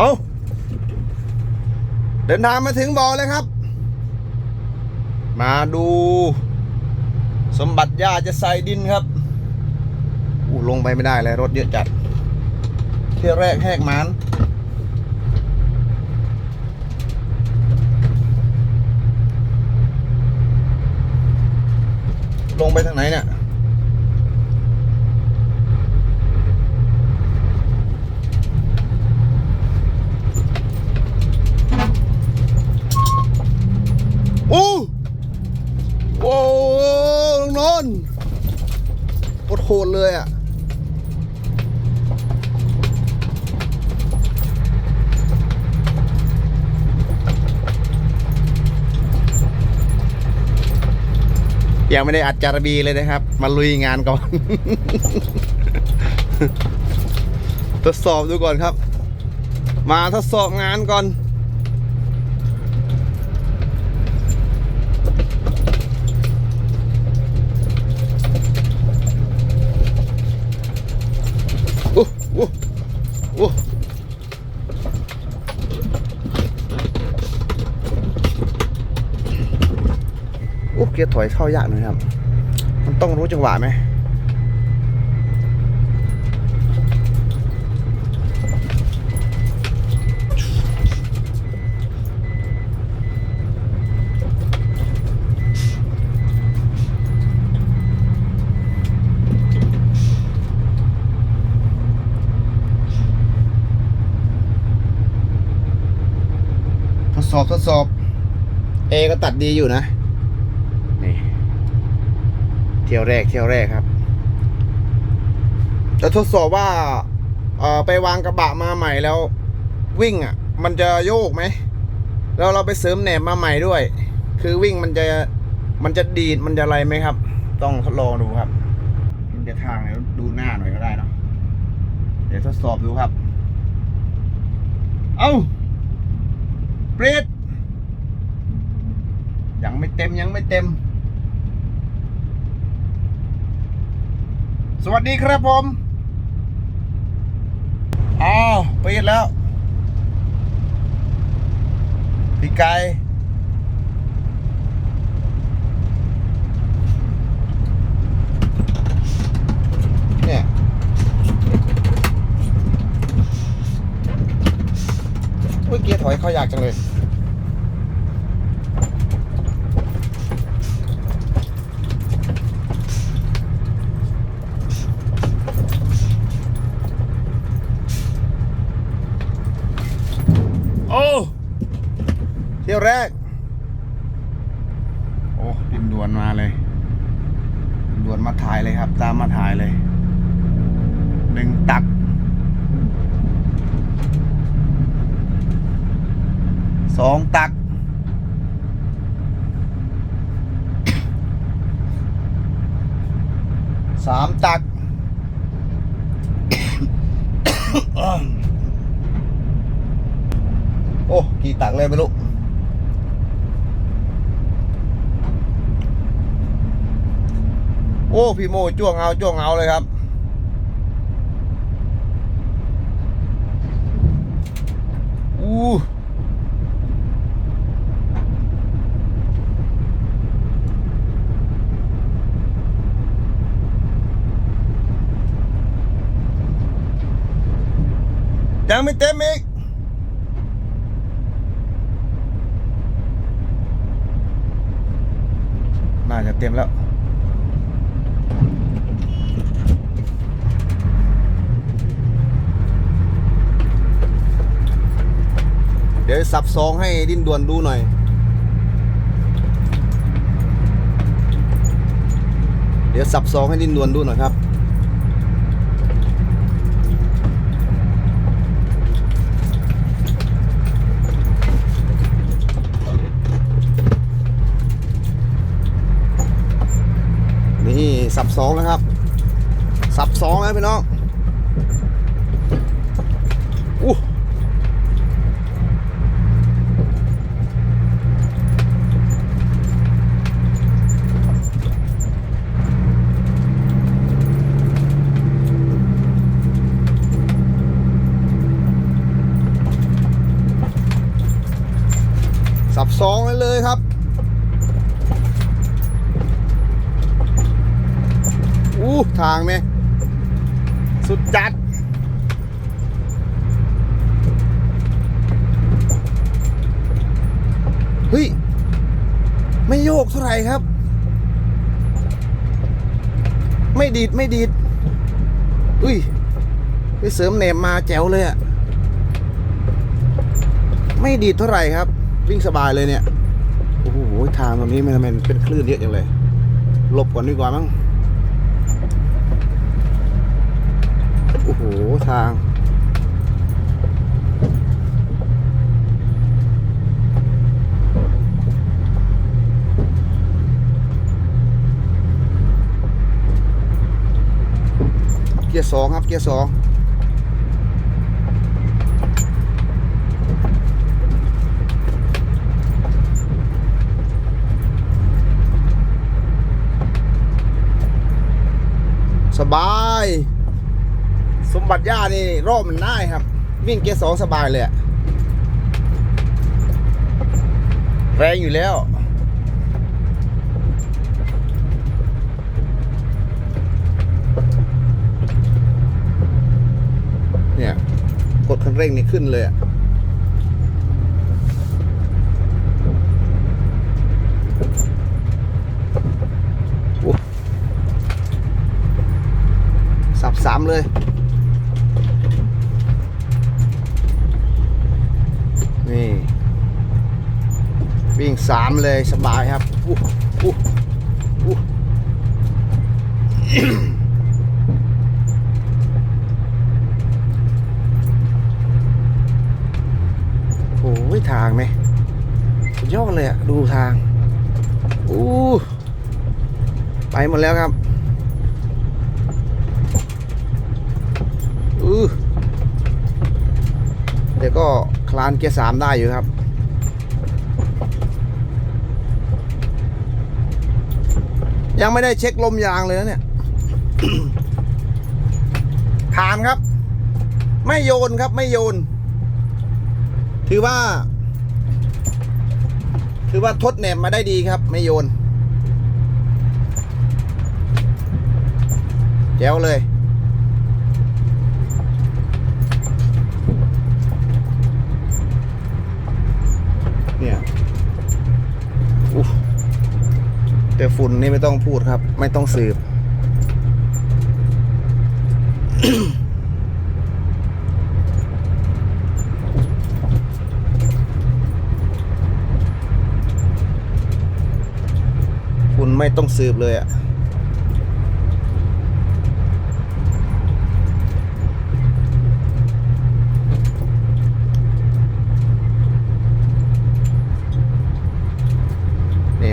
เอาเดินทางมาถึงบ่อเลยครับ มาดู สมบัติย่าจะใส่ดินครับอู้ลงไปไม่ได้เลยรถเยอะจัด เที่ยวแรกแหกมันลงไปทางไหนเนี่ย โอ้โอ้ลุงนนท์โคตรโหดเลยอะ ยังไม่ได้อัดจารบีเลยนะครับ มาลุยงานก่อน ทดสอบดูก่อนครับ มาทดสอบงานก่อน โอ้โอ้โอ้โอ้เกียร์ถอยเข้ายากหน่อยครับ มันต้องรู้จังหวะไหมทดสอบทดสอบ เอก็ตัดดีอยู่นะ เที่ยวแรกเที่ยวแรกครับ จะทดสอบว่าเออไปวางกระบะมาใหม่แล้ววิ่งอะ มันจะโยกไหมแล้วเราไปเสริมแหนบมาใหม่ด้วย คือวิ่งมันจะมันจะดีดมันจะอะไรไหมครับ ต้องทดลองดูครับเห็นจะทางแล้วดูหน้าหน่อยก็ได้เนาะเดี๋ยวทดสอบดูครับ เอ้าเปรตยังไม่เต็มยังไม่เต็ม วัสดีครับผม อ้าวปรตแล้ว พี่ไก่เนี่ยเมื่อกี้ถอยเข้ายากจังเลย ยวแรก โอ้ดินดวนมาเลยดินดวนมาถ่ายเลยครับ ตามมาถ่ายเลยหนึ่งตักสองตักสามตักโอ้ กี่ตักเลยไม่รู้ โอ้พี่โมจ้วงเอาจ้วงเอาเลยครับ อู้ยังไม่เต็มอีกน่าจะเต็มแล้ว ยวสับซองให้ดิ้นดวนดูหน่อย เดี๋ยวสับซองให้ดิ้นดวนดูหน่อยครับนี่สับสองนะครับ สับสองแล้วพี่น้องอู้ บสองเลยเลยครับ อู้ทางไหมสุดจัดเฮ้ย ไม่โยกเท่าไหร่ครับ ไม่ดีด ไม่ดีด อุ้ย ไปเสริมเนมมาแจ๋วเลยอะไม่ดีดเท่าไหร่ครับ วิ่งสบายเลยเนี่ย โอ้โห ทางตรงนี้มันเป็นคลื่นเยอะจังเลยหลบก่อนดีกว่ามั้ง โอ้โห ทาง เกียร์สองครับ เกียร์สอง สบาย สมบัติย่านี่รอบมันได้ครับ วิ่งเกียร์สองสบายเลยแรงอยู่แล้วเนี่ยกดคันเร่งนี่ขึ้นเลยอะ สับสามเลยนี่วิ่งสามเลยสบายครับอู้อู้อู้โอ้ยทางไหมยอดเลยอะดูทางอู้ไปหมดแล้วครับ อือเดี๋ยวก็คลานเกียร์สามได้อยู่ครับ ยังไม่ได้เช็คลมยางเลยนะเนี่ยผ่านครับ ไม่โยนครับ ไม่โยน ถือว่า ถือว่าทดแหนมมาได้ดีครับ ไม่โยนแจ๋วเลย เนี่ยแต่ฝุ่นนี่ไม่ต้องพูดครับ ไม่ต้องสืบ คุณไม่ต้องสืบเลยอะ่ะ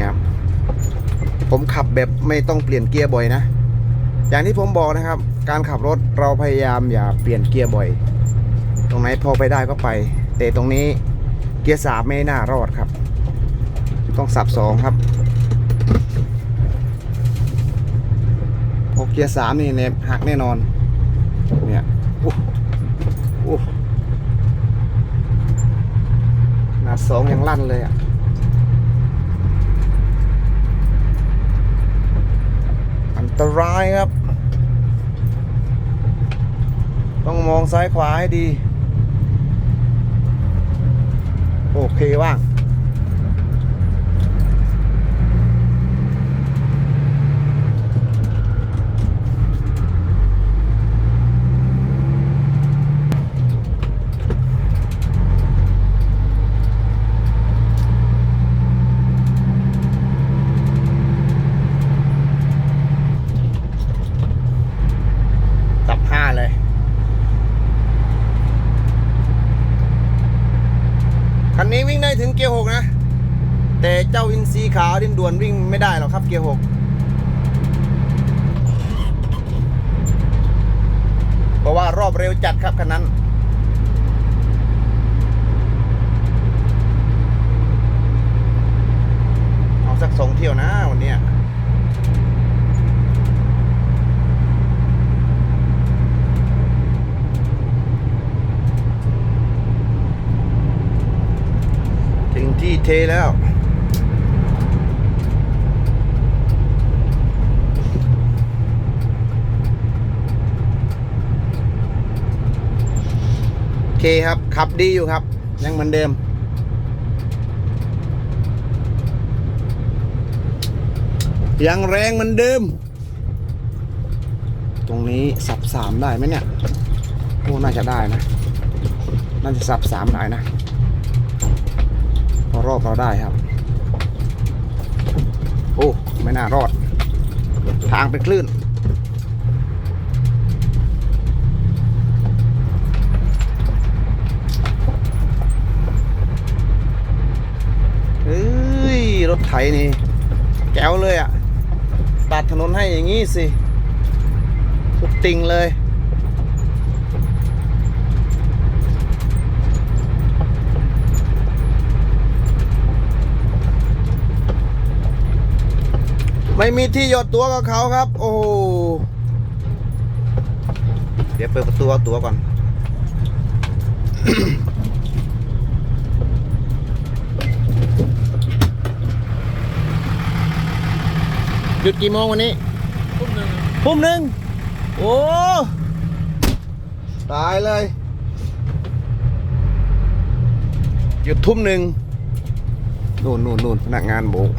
ครับ ผมขับแบบไม่ต้องเปลี่ยนเกียร์บ่อยนะ อย่างที่ผมบอกนะครับ การขับรถเราพยายามอย่าเปลี่ยนเกียร์บ่อย ตรงไหนพอไปได้ก็ไป แต่ตรงนี้เกียร์สามไม่น่ารอดครับ ต้องสับสองครับพอเกียร์สามนี่เนี่ยหักแน่นอน เนี่ยอู้อู้ขนาดสองยังลั่นเลยอะ อัน ตรายครับ ต้องมองซ้ายขวาให้ดี โอเคว่าง ตับห้าเลย คันนี้ วิ่งได้ถึงเกียร์หกนะ แต่เจ้าอินซีขาวดินด่วนวิ่งไม่ได้หรอกครับเกียร์หกเพราะว่ารอบเร็วจัดครับคันนั้นเอาสักสองเที่ยวนะวันนี้ ที่เทแล้ว โอเคครับ ขับดีอยู่ครับ ยังเหมือนเดิมยังแรงเหมือนเดิม ตรงนี้สับสามได้ไหมเนี่ย โอ้ น่าจะได้นะ น่าจะสับสามได้นะ รอบเราได้ครับ โอ้ไม่น่ารอด ทางเป็นคลื่นเฮ้ย รถไถนี่แจ๋วเลยอะ่ะ ตัดถนนให้อย่างงี้สิ สุดติงเลย ไม่มีที่หยดตัวกับเขาครับ โอ้โหเดี๋ยวเปิดประตูเอาตัวก่อน หยุดกี่โมงวันนี้ทุ่มหนึ่งทุ่มหนึ่งโอ้ตายเลย หยุดทุ่มหนึ่งนู่นนู่นนู่นพนักงานโบก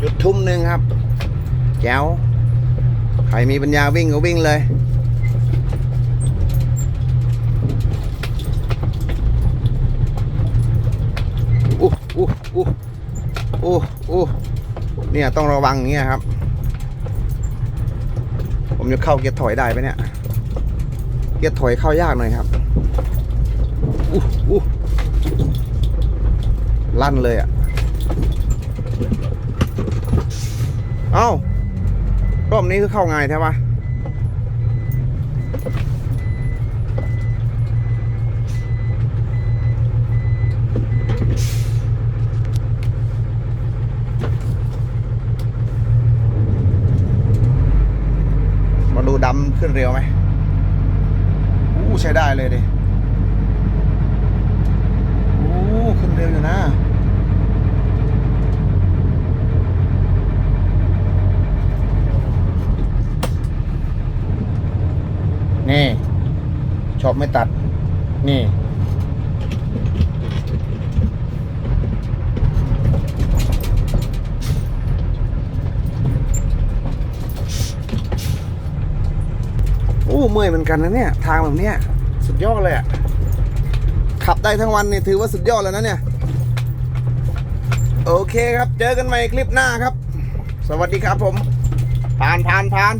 หยุด ทุ่มหนึ่งครับ แจ๋วใครมีปัญญาวิ่งก็วิ่งเลยอู้อู้อู้อู้อู้เนี่ยต้องระวังอย่างเงี้ยครับ ผมจะเข้าเกียร์ถอยได้ไหมเนี่ย เกียร์ถอยเข้ายากหน่อยครับอู้อู้ลั่นเลยอะ่ะ เอ้ารอบนี้คือเข้าไงใช่ปะมาดูดำขึ้นเร็วไหมอู้ใช้ได้เลยดิอู้ขึ้นเร็วอยู่นะ นี่ชอบไม่ตัด นี่ โอ้เมื่อยเหมือนกันนะเนี่ย ทางแบบเนี้ยสุดยอดเลยอะขับได้ทั้งวันเนี่ยถือว่าสุดยอดแล้วนะเนี่ย โอเคครับ เจอกันใหม่คลิปหน้าครับ สวัสดีครับผม ผ่านผ่านผ่าน